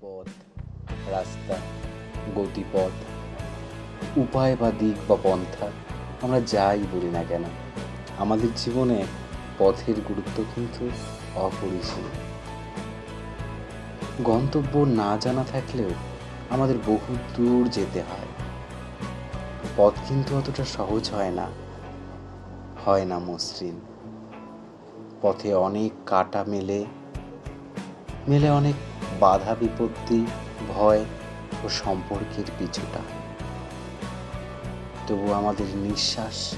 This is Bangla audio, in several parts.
পথ, রাস্তা, গতিপথ, উপায় বা দিক বা পন্থা, আমরা যাই বলি না কেন, আমাদের জীবনে পথের গুরুত্ব কিন্তু অপরিসীম। গন্তব্য না জানা থাকলেও আমাদের বহু দূর যেতে হয়। পথ কিন্তু অতটা সহজ হয় না হয় না মসৃণ। পথে অনেক কাটা মেলে মেলে অনেক বাধা বিপত্তি, ভয় ও সম্পর্কের পিছুটা। তবু আমাদের নিঃশ্বাস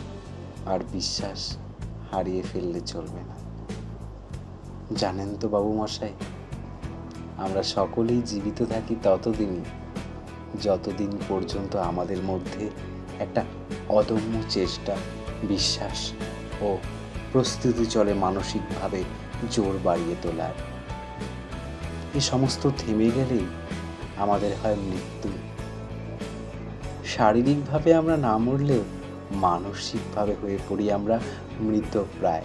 আর বিশ্বাস হারিয়ে ফেললে চলবে না। জানেন তো বাবু মশাই আমরা সকলেই জীবিত থাকি ততদিনই, যতদিন পর্যন্ত আমাদের মধ্যে একটা অদম্য চেষ্টা, বিশ্বাস ও প্রস্তুতি চলে মানসিকভাবে জোর বাড়িয়ে তোলার। এ সমস্ত থেমে গেলেই আমাদের হয় মৃত্যু। শারীরিকভাবে আমরা না মরলেও মানসিকভাবে হয়ে পড়ি আমরা মৃত প্রায়।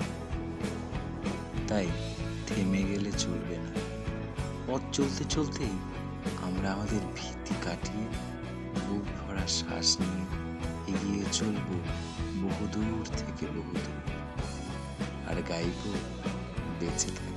তাই থেমে গেলে চলবে না। পথ চলতে চলতেই আমরা আমাদের ভীতি কাটিয়ে, বুক ভরা শ্বাস নিয়ে এগিয়ে চলব বহুদূর থেকে বহুদূর। আর গাইব বেঁচে থাকি